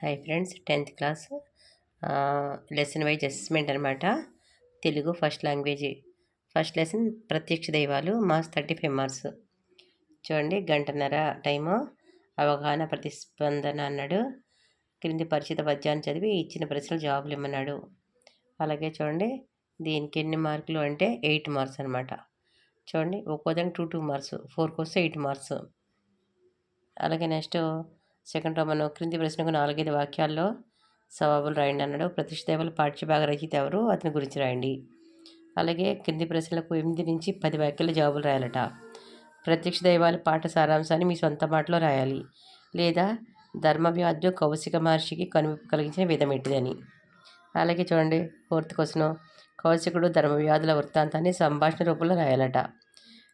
Hi friends tenth class lesson wise assessment అనమాట Telugu first language first lesson ప్రత్యక్ష దైవాలు marks thirty five marks చూడండి గంటన్నర time. అవగాహన ప్రతిస్పందన అన్నాడు. క్రింది పరిచిత పద్యాన్ని చదివి ఇచ్చిన ప్రశ్నలు జవాబులు ఇమ్మన్నాడు. అలాగే చూడండి దీనికి ఎన్ని మార్కులు అంటే ఎయిట్ మార్క్స్ అనమాట చూడండి ఒక్కో దానికి టూ టూ మార్క్స్ ఫోర్కి వస్తే ఎయిట్ మార్క్స్ అలాగే నెక్స్ట్ సెకండ్ రోమన్ క్రింది ప్రశ్నకు నాలుగైదు వాక్యాల్లో సవాబులు రాయండి అన్నాడు. ప్రతిష్టదేవులు పాఠ్యభాగ రచయిత ఎవరు? అతని గురించి రాయండి. అలాగే క్రింది ప్రశ్నలకు ఎనిమిది నుంచి పది వాక్యాల జవాబులు రాయాలట. ప్రత్యక్ష దైవాలు పాఠ సారాంశాన్ని మీ సొంత మాటలో రాయాలి. లేదా ధర్మవ్యాధు కౌశిక మహర్షికి కనువిప్పు కలిగించిన విధం ఏంటిదని అలాగే చూడండి ఫోర్త్ క్వశ్చన్. కౌశికుడు ధర్మవ్యాధుల వృత్తాంతాన్ని సంభాషణ రూపంలో రాయాలట.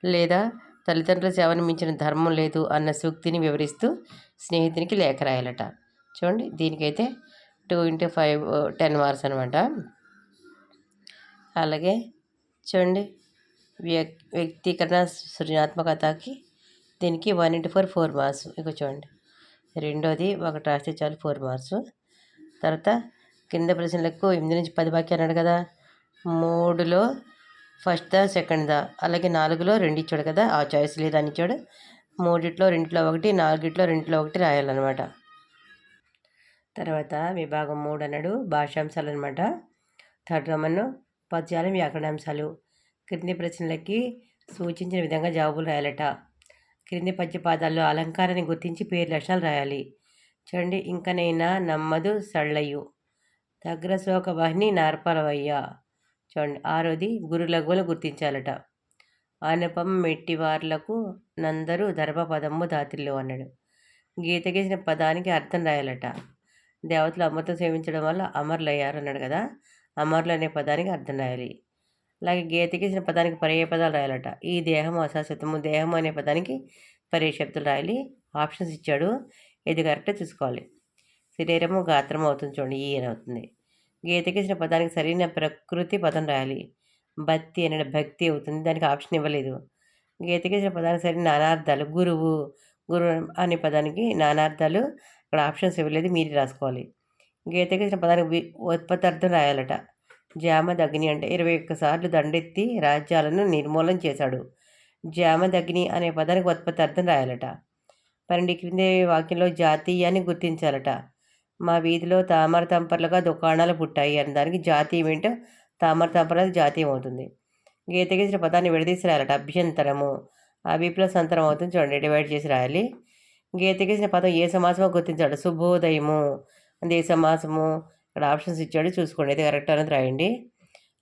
లేదా తల్లిదండ్రుల సేవను మించిన ధర్మం లేదు అన్న సూక్తిని వివరిస్తూ స్నేహితునికి లేఖ రాయాలట. చూడండి దీనికైతే two into five ten marks అనమాట అలాగే చూడండి వ్యక్తీకరణ సృజనాత్మకతకి దీనికి one into four four marks. ఇక చూడండి రెండోది ఒకటి రాస్తే చాలు ఫోర్ మార్క్స్. తర్వాత కింద ప్రశ్నలకు ఎనిమిది నుంచి పది వాక్యాలు అన్నాడు కదా మూడులో ఫస్ట్ సెకండ్దా? సెకండ్ దా అలాగే నాలుగులో రెండు ఇచ్చాడు కదా ఆ చాయిస్ లేదని ఇచ్చాడు. మూడిట్లో రెండిట్లో ఒకటి నాలుగిట్లో రెండిట్లో ఒకటి రాయాలన్నమాట. తర్వాత విభాగం మూడు అన్నాడు భాషాంశాలు అనమాట థర్డ్ రమన్ పద్యాలు వ్యాకరణాంశాలు. క్రింది ప్రశ్నలకి సూచించిన విధంగా జవాబులు రాయాలట. క్రింది పద్యపాదాల్లో అలంకారాన్ని గుర్తించి పేరు లక్షణాలు రాయాలి. చూడండి ఇంకనైనా నమ్మదు సళ్ళయ్యు. దగ్గర శోక వాహిని చూడండి. ఆరోది గురులగులు గుర్తించాలట. ఆనపం మెట్టివార్లకు నందరు ధర్మపదము దాతిల్లో అన్నాడు. గీత గీసిన పదానికి అర్థం రాయాలట. దేవతలు అమృతం సేవించడం వల్ల అమరులు అయ్యారు అన్నాడు కదా. అమరులు అనే పదానికి అర్థం రాయాలి. అలాగే గీత గీసిన పదానికి పర్యాయ పదాలు రాయాలట. ఈ దేహము అశాశ్వతము దేహము అనే పదానికి పర్యాయ శబ్దాలు రాయాలి. ఆప్షన్స్ ఇచ్చాడు. ఇది కరెక్ట్ చూసుకోవాలి. శరీరము గాత్రము అవుతుంది చూడండి. ఈయన అవుతుంది. గీతకేసిన పదానికి సరైన ప్రకృతి పదం రాయాలి. భక్తి అనే భక్తి అవుతుంది. దానికి ఆప్షన్ ఇవ్వలేదు. గీతకేసిన పదానికి సరైన నానార్థాలు గురువు గురువు అనే పదానికి నానార్థాలు అక్కడ ఆప్షన్స్ ఇవ్వలేదు. మీరు రాసుకోవాలి. గీతకేసిన పదానికి ఉత్పత్తి అర్థం రాయాలట. జామదగ్ని అంటే ఇరవై ఒక్కసార్లు దండెత్తి రాజ్యాలను నిర్మూలన చేశాడు. జామదగ్ని అనే పదానికి ఉత్పత్తి అర్థం రాయాలట. పన్నెండు క్రింది వాక్యంలో జాతీయాన్ని గుర్తించాలట. మా వీధిలో తామర తంపర్లుగా దుకాణాలు పుట్టాయి అని. దానికి జాతీయం ఏంటో? తామర తంపర్లు జాతీయం అవుతుంది. గీతగీసిన పదాన్ని విడదీసి రాయాలట అభ్యంతరము అభిప్ల సంతరం అవుతుంది చూడండి. డివైడ్ చేసి రాయాలి. గీతగీసిన పదం ఏ సమాసమో గుర్తించాడు శుభోదయము. అదే సమాసము? ఇక్కడ ఆప్షన్స్ ఇచ్చాడు. చూసుకోండి. ఇది కరెక్ట్ అనేది రాయండి.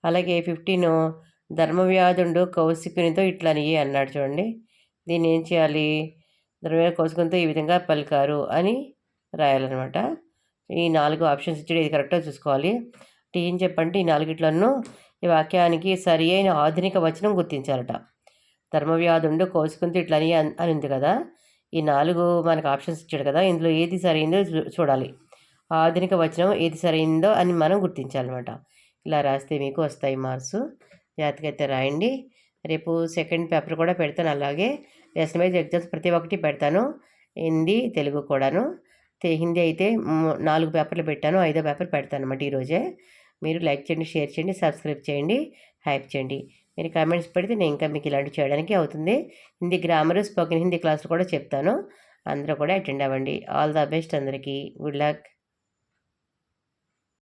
అలాగే ఫిఫ్టీన్. ధర్మవ్యాధుండు కౌశికునితో ఇట్లని అన్నాడు చూడండి. దీన్ని ఏం చేయాలి? ధర్మవ్యాధి కౌశికునితో ఈ విధంగా పలికారు అని రాయాలన్నమాట. ఈ నాలుగు ఆప్షన్స్ ఇచ్చాడు ఇది కరెక్ట్గా చూసుకోవాలి. ఏం చెప్పంటే ఈ నాలుగిట్లను ఈ వాక్యానికి సరి అయిన ఆధునిక వచనం గుర్తించాలట ధర్మవ్యాధుండు కోసుకుంటూ ఇట్లని అని ఉంది కదా. ఈ నాలుగు మనకు ఆప్షన్స్ ఇచ్చాడు కదా ఇందులో ఏది సరైందో చూడాలి. ఆధునిక వచనం ఏది సరైందో అని మనం గుర్తించాలన్నమాట. ఇలా రాస్తే మీకు వస్తాయి మార్క్స్. జాగ్రత్తగా అయితే రాయండి. రేపు సెకండ్ పేపర్ కూడా పెడతాను అలాగే లెసన్ వైజ్ ఎగ్జామ్స్ ప్రతి ఒక్కటి పెడతాను. హిందీ తెలుగు కూడాను. హిందీ అయితే నాలుగు పేపర్లు పెట్టాను ఐదో పేపర్ పెడతాను అనమాట ఈరోజే మీరు లైక్ చేయండి షేర్ చేయండి సబ్స్క్రైబ్ చేయండి హైప్ చేయండి. మీరు కామెంట్స్ పెడితే నేను ఇంకా మీకు ఇలాంటివి చేయడానికి అవుతుంది. హిందీ గ్రామర్ స్పోకెన్ హిందీ క్లాసులు కూడా చెప్తాను. అందరూ కూడా అటెండ్ అవ్వండి. ఆల్ ద బెస్ట్ అందరికీ. Good luck.